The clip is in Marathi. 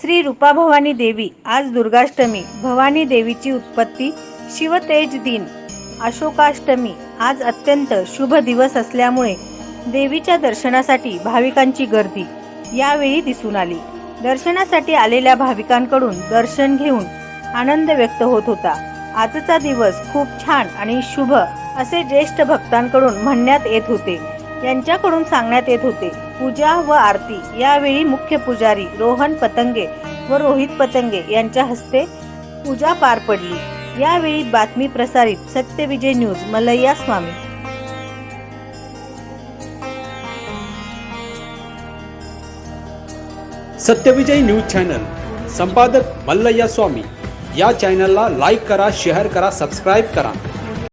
श्री रूपा भवानी देवी आज दुर्गाष्टमी भवानी देवीची उत्पत्ती शिवतेज दिन अशोकाष्टमी आज अत्यंत शुभ दिवस असल्यामुळे देवीच्या दर्शनासाठी भाविकांची गर्दी यावेळी दिसून आली. दर्शनासाठी आलेल्या भाविकांकडून दर्शन घेऊन आनंद व्यक्त होत होता. आजचा दिवस खूप छान आणि शुभ असे ज्येष्ठ भक्तांकडून म्हणण्यात येत होते. यांच्याकडून सांगण्यात येत होते. पूजा व आरती यावेळी मुख्य पुजारी रोहन पतंगे व रोहित पतंगे यांच्या हस्ते पूजा पार पडली. यावेळी बातमी प्रसारित Satyavijay news Malayya Swami. Satyavijay news channel संपादक मल्लय्या स्वामी. या चॅनलला लाईक करा शेअर करा सबस्क्राईब करा.